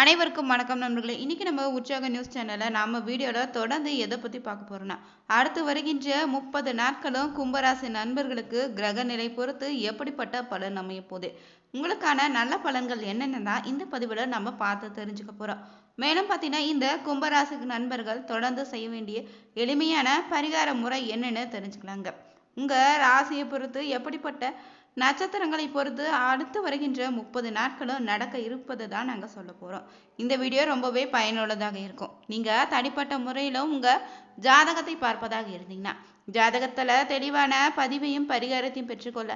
அனைவருக்கும் வணக்கம் நண்பர்களே. இன்னைக்கு நம்ம உற்சாக நியூஸ் சேனலில் நம்ம வீடியோவில் தொடர்ந்து எதை பற்றி பார்க்க போறோம்னா அடுத்து வருகின்ற முப்பது நாட்களும் கும்பராசி நண்பர்களுக்கு கிரக நிலை பொறுத்து எப்படிப்பட்ட பலன் அமைய போகுது? உங்களுக்கான நல்ல பலன்கள் என்னென்னு தான் இந்த பதிவில் நம்ம பார்த்து தெரிஞ்சுக்க போகிறோம் மேலும் பார்த்தீங்கன்னா இந்த கும்பராசி நண்பர்கள் தொடர்ந்து செய்ய வேண்டிய எளிமையான பரிகார முறை என்னென்னு தெரிஞ்சுக்கலாங்க. உங்கள் ராசியை பொறுத்து எப்படிப்பட்ட நட்சத்திரங்களை பொறுத்து அடுத்து வருகின்ற முப்பது நாட்களும் நடக்க இருப்பது தான் நாங்கள் சொல்ல போகிறோம் இந்த வீடியோ ரொம்பவே பயனுள்ளதாக இருக்கும். நீங்கள் தனிப்பட்ட முறையிலும் உங்கள் ஜாதகத்தை பார்ப்பதாக இருந்தீங்கன்னா ஜாதகத்தில் தெளிவான பதிவையும் பரிகாரத்தையும் பெற்றுக்கொள்ள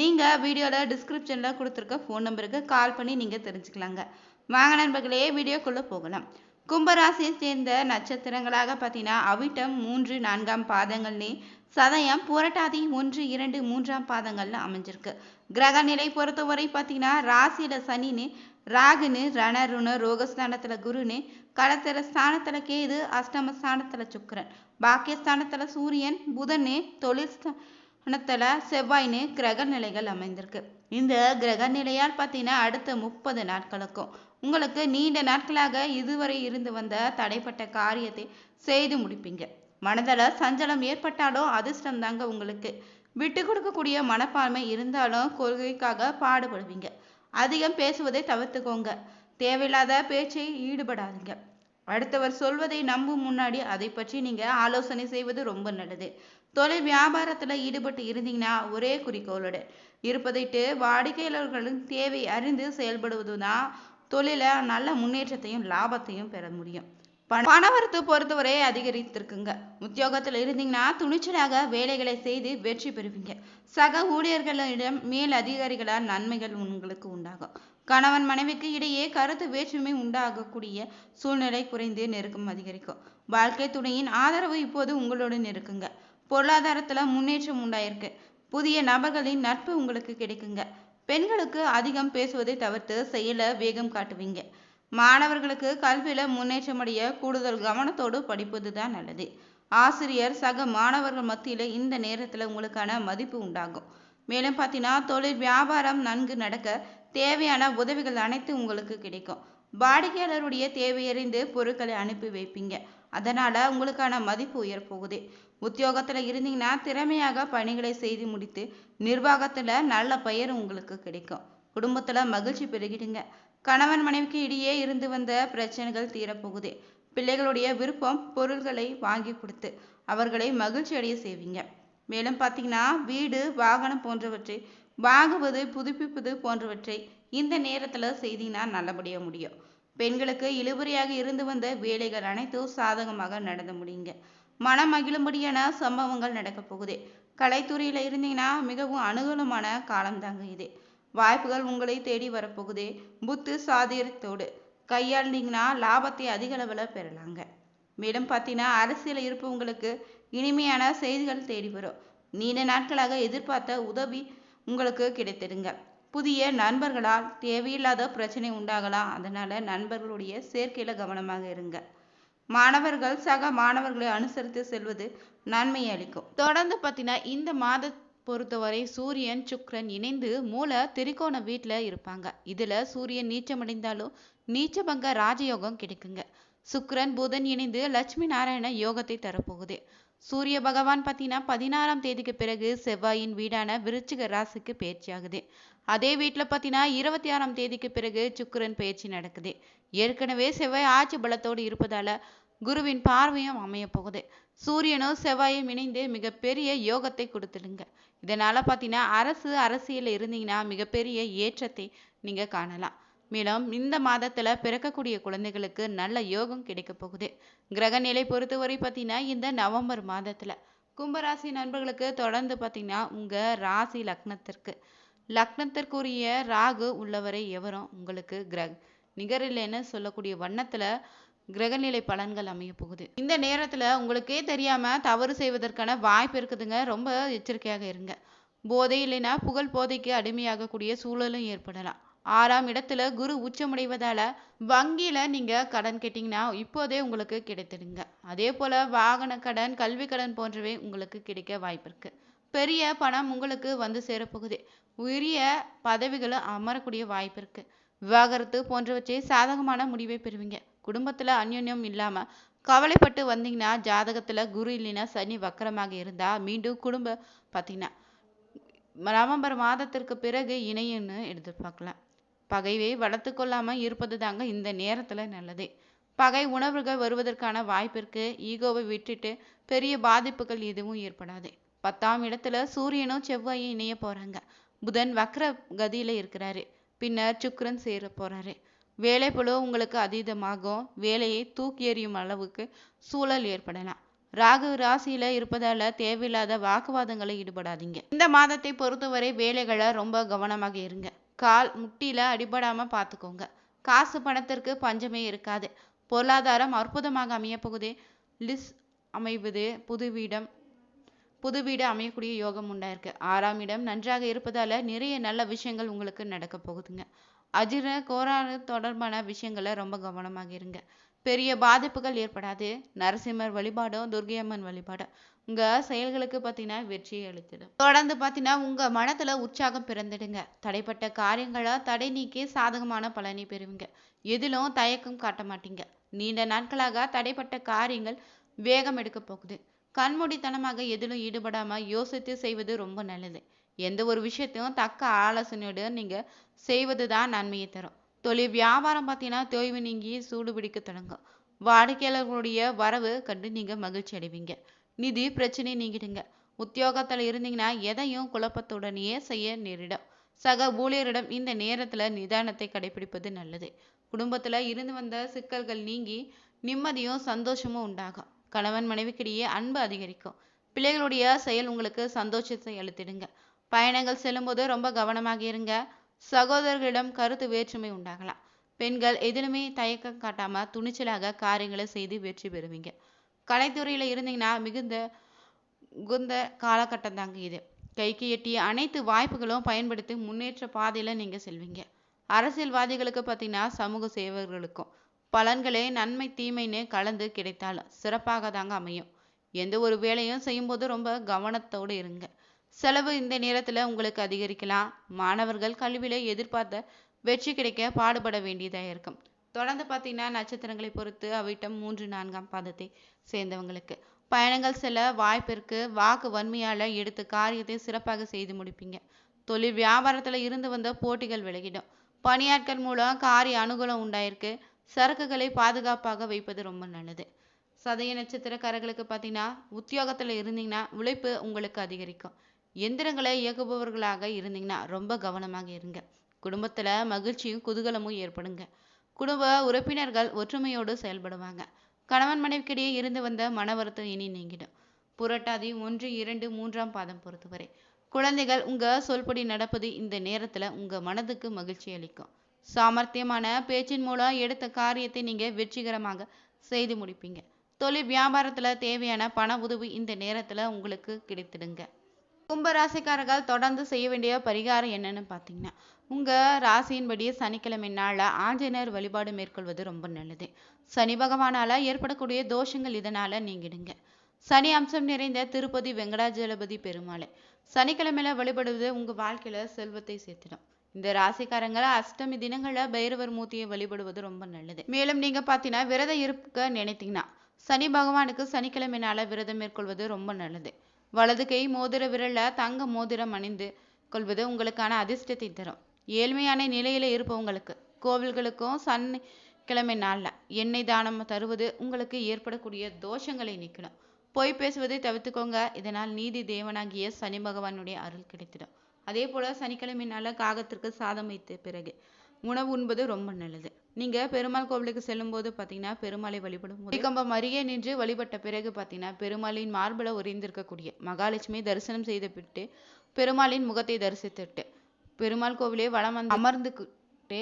நீங்கள் வீடியோவில் டிஸ்கிரிப்ஷனில் கொடுத்துருக்க ஃபோன் நம்பருக்கு கால் பண்ணி நீங்கள் தெரிஞ்சுக்கலாங்க. வாங்க நண்பர்களே வீடியோக்குள்ளே போகலாம். கும்பராசியை சேர்ந்த நட்சத்திரங்களாக பார்த்தீங்கன்னா அவிட்டம் மூன்று நான்காம் பாதங்கள்னே சதயம் புரட்டாதி ஒன்று இரண்டு மூன்றாம் பாதங்கள்ல அமைஞ்சிருக்கு. கிரக நிலை பொறுத்தவரை பார்த்தீங்கன்னா ராசியில சனின்னு ராகுன்னு ரணருண ரோகஸ்தானத்துல குருன்னு கடத்திர ஸ்தானத்துல கேது அஷ்டம ஸ்தானத்துல சுக்கரன். பாக்கியஸ்தானத்துல சூரியன் புதன்னு தொழில் ஸ்தானத்துல செவ்வாய்னு கிரக நிலைகள் அமைந்திருக்கு. இந்த கிரக நிலையால் பார்த்தீங்கன்னா அடுத்த முப்பது நாட்களுக்கும். உங்களுக்கு நீண்ட நாட்களாக இதுவரை இருந்து வந்த தடைப்பட்ட காரியத்தை செய்து முடிப்பீங்க. மனதில் சஞ்சலம் ஏற்பட்டாலும் அதிர்ஷ்டம் தாங்க உங்களுக்கு. விட்டு கொடுக்கக்கூடிய மனப்பான்மை இருந்தாலும் கொள்கைக்காக பாடுபடுவீங்க. அதிகம் பேசுவதை தவிர்த்துக்கோங்க. தேவையில்லாத பேச்சை ஈடுபடாதீங்க. அடுத்தவர் சொல்வதை நம்பும் முன்னாடி அதை பற்றி நீங்கள் ஆலோசனை செய்வது ரொம்ப நல்லது. தொழில் வியாபாரத்தில் ஈடுபட்டு இருந்தீங்கன்னா ஒரே குறிக்கோளோட. இருப்பதைட்டு வாடிக்கையாளர்களின் தேவை அறிந்து செயல்படுவது தான் தொழிலை நல்ல முன்னேற்றத்தையும் லாபத்தையும் பெற முடியும். பணவரத்து பொறுத்தவரை அதிகரித்திருக்குங்க. உத்தியோகத்தில் இருந்தீங்கன்னா துணிச்சலாக வேலைகளை செய்து வெற்றி பெறுவீங்க. சக ஊழியர்களிடம் மேல் அதிகாரிகளால் நன்மைகள் உங்களுக்கு உண்டாகும். கணவன் மனைவிக்கு இடையே கருத்து வேற்றுமை உண்டாகக்கூடிய சூழ்நிலை குறைந்து நெருக்கம் அதிகரிக்கும். வாழ்க்கை துணையின் ஆதரவு இப்போது உங்களுடன் இருக்குங்க பொருளாதாரத்துல முன்னேற்றம் உண்டாயிருக்கு. புதிய நபர்களின் நட்பு உங்களுக்கு கிடைக்குங்க. பெண்களுக்கு அதிகம் பேசுவதை தவிர்த்து செயல வேகம் காட்டுவீங்க. மாணவர்களுக்கு கல்வியில் முன்னேற்றம் அடைய கூடுதல் கவனத்தோடு படிப்பது தான் நல்லது. ஆசிரியர் சக மாணவர்கள் மத்தியில் இந்த நேரத்தில் உங்களுக்கான மதிப்பு உண்டாகும். மேலும் பார்த்தீங்கன்னா தொழில் வியாபாரம் நன்கு நடக்க தேவையான உதவிகள் அனைத்து உங்களுக்கு கிடைக்கும். வாடிக்கையாளருடைய தேவையறிந்து பொருட்களை அனுப்பி வைப்பீங்க. அதனால் உங்களுக்கான மதிப்பு உயர் போகுது உத்தியோகத்தில் இருந்தீங்கன்னா திறமையாக பணிகளை செய்து முடித்து நிர்வாகத்தில் நல்ல பெயர் உங்களுக்கு கிடைக்கும். குடும்பத்தில் மகிழ்ச்சி பெருகிடுங்க. கணவன் மனைவிக்கு இடையே இருந்து வந்த பிரச்சனைகள் தீரப்போகுது. பிள்ளைகளுடைய விருப்பம் பொருள்களை வாங்கி கொடுத்து அவர்களை மகிழ்ச்சி அடைய செய்வீங்க. மேலும் பார்த்தீங்கன்னா வீடு வாகனம் போன்றவற்றை வாங்குவது புதுப்பிப்பது போன்றவற்றை இந்த நேரத்துல செய்தீங்கன்னா நல்லபடியா முடியும். பெண்களுக்கு இழுபறியாக இருந்து வந்த வேலைகள் அனைத்தும் சாதகமாக நடந்து முடியுங்க. மனம் மகிழும்படியான சம்பவங்கள் நடக்க போகுது. கலைத்துறையில இருந்தீங்கன்னா மிகவும் அனுகூலமான காலம் தாங்க இது. வாய்ப்புகள் உங்களை தேடி வரப்போகுது. புத்து சாதியத்தோடு கையாண்டிங்கன்னா லாபத்தை அதிக அளவில் பெறலாங்க. மேலும் பார்த்தீங்கன்னா அரசியல் இருப்பவங்களுக்கு இனிமையான செய்திகள் தேடி வரும். நீண்ட நாட்களாக எதிர்பார்த்த உதவி உங்களுக்கு கிடைத்திடுங்க. புதிய நண்பர்களால் தேவையில்லாத பிரச்சனை உண்டாகலாம். அதனால நண்பர்களுடைய சேர்க்கையில் கவனமாக இருங்க. மாணவர்கள் சக மாணவர்களை அனுசரித்து செல்வது நன்மையை அளிக்கும். தொடர்ந்து பார்த்தீங்கன்னா இந்த மாத பொறுத்தவரை சூரியன் சுக்ரன் இணைந்து மூல திரிகோண வீட்டில் இருப்பாங்க. இதுல சூரியன் நீச்சமடைந்தாலும் நீச்சபங்க ராஜயோகம் கிடைக்குங்க. சுக்ரன் புதன் இணைந்து லட்சுமி நாராயண யோகத்தை தரப்போகுது. சூரிய பகவான் பார்த்தீங்கன்னா பதினாறாம் தேதிக்கு பிறகு செவ்வாயின் வீடான விருச்சிக ராசிக்கு பயிற்சி ஆகுது. அதே வீட்டில் பார்த்தீங்கன்னா இருபத்தி ஆறாம் தேதிக்கு பிறகு சுக்கரன் பயிற்சி நடக்குது. ஏற்கனவே செவ்வாய் ஆட்சி பலத்தோடு இருப்பதால குருவின் பார்வையும் அமைய போகுது. சூரியனும் செவ்வாயும் இணைந்து மிகப்பெரிய யோகத்தை கொடுத்துடுங்க. இதனால பார்த்தீங்கன்னா அரசு அரசியல் இருந்தீங்கன்னா மிகப்பெரிய ஏற்றத்தை நீங்க காணலாம். மேலும் இந்த மாதத்துல பிறக்கக்கூடிய குழந்தைகளுக்கு நல்ல யோகம் கிடைக்க போகுது. கிரக நிலை பொறுத்தவரை பார்த்தீங்கன்னா இந்த நவம்பர் மாதத்துல கும்பராசி நண்பர்களுக்கு தொடர்ந்து பார்த்தீங்கன்னா உங்க ராசி லக்னத்திற்கு. லக்னத்திற்குரிய ராகு உள்ளவரை எவரும் உங்களுக்கு கிரக நிகரில்லைன்னு சொல்லக்கூடிய வண்ணத்துல கிரகநிலை பலன்கள் அமைய போகுது. இந்த நேரத்தில் உங்களுக்கே தெரியாமல் தவறு செய்வதற்கான வாய்ப்பு இருக்குதுங்க. ரொம்ப எச்சரிக்கையாக இருங்க. போதை இல்லைன்னா புகழ் போதைக்கு அடிமையாகக்கூடிய சூழலும் ஏற்படலாம். ஆறாம் இடத்துல குரு உச்சமடைவதால வங்கியில நீங்க கடன் கேட்டீங்கன்னா இப்போதே உங்களுக்கு கிடைத்திடுங்க. அதே போல வாகன கடன் கல்வி கடன் போன்றவை உங்களுக்கு கிடைக்க வாய்ப்பு இருக்கு. பெரிய பணம் உங்களுக்கு வந்து சேரப்போகுது. உரிய பதவிகளும் அமரக்கூடிய வாய்ப்பு இருக்கு. விவாகரத்து போன்றவற்றை சாதகமான முடிவை பெறுவீங்க. குடும்பத்துல அந்யோன்யம் இல்லாம கவலைப்பட்டு வந்தீங்கன்னா ஜாதகத்துல குரு இல்லைன்னா சனி வக்கரமாக இருந்தா மீண்டும் குடும்ப பார்த்தீங்கன்னா நவம்பர் மாதத்திற்கு பிறகு இணையும்னு எதிர்பார்க்கலாம். பகைவை வளர்த்து கொள்ளாம இருப்பது தாங்க இந்த நேரத்துல நல்லது. பகை உணர்வுகள் வருவதற்கான வாய்ப்பிற்கு ஈகோவை விட்டுட்டு பெரிய பாதிப்புகள் எதுவும் ஏற்படாது. பத்தாம் இடத்துல சூரியனும் செவ்வாயும் இணைய போறாங்க. புதன் வக்ர கதியில இருக்கிறாரு. பின்னர் சுக்கரன் சேர போறாரு. வேலைப்பளு உங்களுக்கு அதீதமாகும். வேலையை தூக்கி எறியும் அளவுக்கு சூழல் ஏற்படலாம். ராகு ராசியில இருப்பதால தேவையில்லாத வாக்குவாதங்களை ஈடுபடாதீங்க. இந்த மாதத்தை பொறுத்தவரை வேலைகளை ரொம்ப கவனமாக இருங்க. கால் முட்டியில அடிபடாம பார்த்துக்கோங்க காசு பணத்திற்கு பஞ்சமே இருக்காது. பொருளாதாரம் அற்புதமாக அமைய போகுது. லிஸ் அமைவது புது வீடம் புது வீடு அமையக்கூடிய யோகம் உண்டாயிருக்கு. ஆறாம் இடம் நன்றாக இருப்பதால நிறைய நல்ல விஷயங்கள் உங்களுக்கு நடக்க போகுதுங்க. அஜீரண கோளாறு தொடர்பான விஷயங்களை ரொம்ப கவனமாக இருங்க. பெரிய பாதிப்புகள் ஏற்படாது. நரசிம்மர் வழிபாடும் துர்கையம்மன் வழிபாடும் உங்க செயல்களுக்கு பார்த்தீங்கன்னா வெற்றியை அளித்திடும். தொடர்ந்து பார்த்தீங்கன்னா உங்க மனத்துல உற்சாகம் பிறந்துடுங்க. தடைப்பட்ட காரியங்களை தடை நீக்கி சாதகமான பலனை பெறுவீங்க. எதிலும் தயக்கம் காட்ட மாட்டீங்க. நீண்ட நாட்களாக தடைப்பட்ட காரியங்கள் வேகம் எடுக்க போகுது. கண்மூடித்தனமாக எதிலும் ஈடுபடாம யோசித்து செய்வது ரொம்ப நல்லது. எந்த ஒரு விஷயத்தையும் தக்க ஆலோசனையோடு நீங்கள் செய்வது தான் நன்மையை தரும். தொழில் வியாபாரம் பார்த்தீங்கன்னா தொய்வு நீங்கி சூடு பிடிக்க தொடங்கும். வாடிக்கையாளர்களுடைய வரவு கண்டு நீங்கள் மகிழ்ச்சி அடைவீங்க. நிதி பிரச்சனை நீங்கிடுங்க. உத்தியோகத்தில் இருந்தீங்கன்னா எதையும் குழப்பத்துடனேயே செய்ய நேரிடும். சக ஊழியரிடம் இந்த நேரத்தில் நிதானத்தை கடைபிடிப்பது நல்லது. குடும்பத்தில் இருந்து வந்த சிக்கல்கள் நீங்கி நிம்மதியும் சந்தோஷமும் உண்டாகும். கணவன் மனைவிக்கிடையே அன்பு அதிகரிக்கும். பிள்ளைகளுடைய செயல் உங்களுக்கு சந்தோஷத்தை அழுத்திடுங்க பயணங்கள் செல்லும்போது ரொம்ப கவனமாக இருங்க. சகோதரர்களிடம் கருத்து வேற்றுமை உண்டாகலாம். பெண்கள் எதிலுமே தயக்கம் காட்டாமல் துணிச்சலாக காரியங்களை செய்து வெற்றி பெறுவீங்க. கலைத்துறையில் இருந்தீங்கன்னா மிகுந்த உகுந்த காலகட்டம் தாங்க இது. கைக்கு எட்டிய அனைத்து வாய்ப்புகளும் பயன்படுத்தி முன்னேற்ற பாதையில் நீங்கள் செல்வீங்க. அரசியல்வாதிகளுக்கு பார்த்தீங்கன்னா சமூக சேவர்களுக்கும் பலன்களே நன்மை தீமைன்னு கலந்து கிடைத்தாலும் சிறப்பாக தாங்க அமையும். எந்த ஒரு வேலையும் செய்யும்போது ரொம்ப கவனத்தோடு இருங்க. செலவு இந்த நேரத்துல உங்களுக்கு அதிகரிக்கலாம். மாணவர்கள் கல்வியில் எதிர்பார்த்த வெற்றி கிடைக்க பாடுபட வேண்டியதாக இருக்கும். தொடர்ந்து பார்த்தீங்கன்னா நட்சத்திரங்களை பொறுத்து அவிட்டம் மூன்று நான்காம் பாதத்தை சேர்ந்தவங்களுக்கு. பயணங்கள் செல்ல வாய்ப்பிற்கு வாக்கு வன்மையால எடுத்து காரியத்தை சிறப்பாக செய்து முடிப்பீங்க. தொழில் வியாபாரத்துல இருந்து வந்த போட்டிகள் விலகிடும். பணியாட்கள் மூலம் காரிய அனுகூலம் உண்டாயிருக்கு. சரக்குகளை பாதுகாப்பாக வைப்பது ரொம்ப நல்லது. சதய நட்சத்திரக்காரர்களுக்கு பார்த்தீங்கன்னா உத்தியோகத்துல இருந்தீங்கன்னா உழைப்பு உங்களுக்கு அதிகரிக்கும். எந்திரங்களை இயக்குபவர்களாக இருந்தீங்கன்னா ரொம்ப கவனமாக இருங்க. குடும்பத்தில் மகிழ்ச்சியும் குதூகலமும் ஏற்படுங்க. குடும்ப உறுப்பினர்கள் ஒற்றுமையோடு செயல்படுவாங்க. கணவன் மனைவிக்கிடையே இருந்து வந்த மன வருத்தம் இனி நீங்கிடும். புரட்டாதி ஒன்று இரண்டு மூன்றாம் பாதம் பொறுத்தவரை குழந்தைகள் உங்கள் சொல்படி நடப்பது இந்த நேரத்தில் உங்கள் மனதுக்கு மகிழ்ச்சி அளிக்கும். சாமர்த்தியமான பேச்சின் மூலம் எடுத்த காரியத்தை நீங்கள் வெற்றிகரமாக செய்து முடிப்பீங்க. தொழில் வியாபாரத்தில் தேவையான பண உதவி இந்த நேரத்தில் உங்களுக்கு கிடைத்திடுங்க. கும்பராசிக்காரர்கள் தொடர்ந்து செய்ய வேண்டிய பரிகாரம் என்னன்னு பார்த்தீங்கன்னா உங்க ராசியின்படி சனிக்கிழமை நாளில் ஆஞ்சநேயர் வழிபாடு மேற்கொள்வது ரொம்ப நல்லது. சனி பகவானால ஏற்படக்கூடிய தோஷங்கள் இதனால நீங்கிடுங்க. சனி அம்சம் நிறைந்த திருப்பதி வெங்கடாஜலபதி பெருமாளை. சனிக்கிழமையில வழிபடுவது உங்க வாழ்க்கையில செல்வத்தை சேர்த்திடும். இந்த ராசிக்காரங்க அஷ்டமி தினங்களில் பைரவர் மூர்த்தியை வழிபடுவது ரொம்ப நல்லது. மேலும் நீங்க பாத்தீங்கன்னா விரதம் இருக்க நினைத்தீங்கன்னா சனி பகவானுக்கு சனிக்கிழமை நாள விரதம் மேற்கொள்வது ரொம்ப நல்லது. வலது கை மோதிர விரல்ல தங்க மோதிரம் அணிந்து கொள்வது உங்களுக்கான அதிர்ஷ்டத்தை தரும். ஏழ்மையான நிலையில இருப்பவங்களுக்கு கோவில்களுக்கும் சன் கிழமை நாளில் எண்ணெய் தானம் தருவது உங்களுக்கு ஏற்படக்கூடிய தோஷங்களை நீக்கிடும். பொய் பேசுவதை தவிர்த்துக்கோங்க. இதனால் நீதி தேவனாகிய சனி பகவானுடைய அருள் கிடைத்திடும். அதே போல சனிக்கிழமை நாளில் காகத்திற்கு சாதம் வைத்த பிறகு உணவு உண்பது ரொம்ப நல்லது. நீங்க பெருமாள் கோவிலுக்கு செல்லும்போது பார்த்தீங்கன்னா பெருமாளை வழிபடும் போது அருகே நின்று வழிபட்ட பிறகு பார்த்தீங்கன்னா பெருமாளின் மார்பில் உறைந்திருக்கக்கூடிய மகாலட்சுமி தரிசனம் செய்த செய்துவிட்டு பெருமாளின் முகத்தை தரிசித்துட்டு பெருமாள் கோவிலே வளம் வந்து அமர்ந்துக்கிட்டு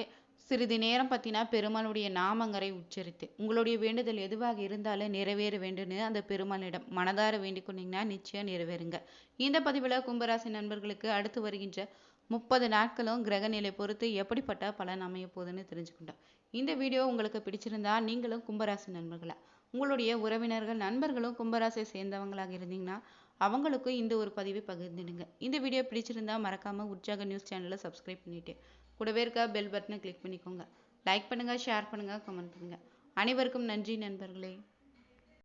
சிறிது நேரம் பார்த்தீங்கன்னா பெருமாளுடைய நாமங்கரை உச்சரித்து உங்களுடைய வேண்டுதல் எதுவாக இருந்தாலும் நிறைவேற வேண்டும்னு அந்த பெருமாளிடம் மனதார வேண்டிக் கொண்டீங்கன்னா நிச்சயம் நிறைவேறுங்க. இந்த பதிவில் கும்பராசி நண்பர்களுக்கு அடுத்து வருகின்ற முப்பது நாட்களும் கிரகநிலை பொறுத்து எப்படிப்பட்ட பலன் அமைய போகுதுன்னு தெரிஞ்சுக்கிட்டோம் இந்த வீடியோ உங்களுக்கு பிடிச்சிருந்தா நீங்களும் கும்பராசி நண்பர்களா உங்களுடைய உறவினர்கள் நண்பர்களும் கும்பராசியை சேர்ந்தவங்களாக இருந்தீங்கன்னா அவங்களுக்கும் இந்த ஒரு பதிவை பகிர்ந்துடுங்க. இந்த வீடியோ பிடிச்சிருந்தா மறக்காம உற்சாக நியூஸ் சேனலை சப்ஸ்கிரைப் பண்ணிவிட்டு கூடவே இருக்க பெல் பட்டனை கிளிக் பண்ணிக்கோங்க. லைக் பண்ணுங்கள் ஷேர் பண்ணுங்கள் கமெண்ட் பண்ணுங்கள் அனைவருக்கும் நன்றி நண்பர்களே.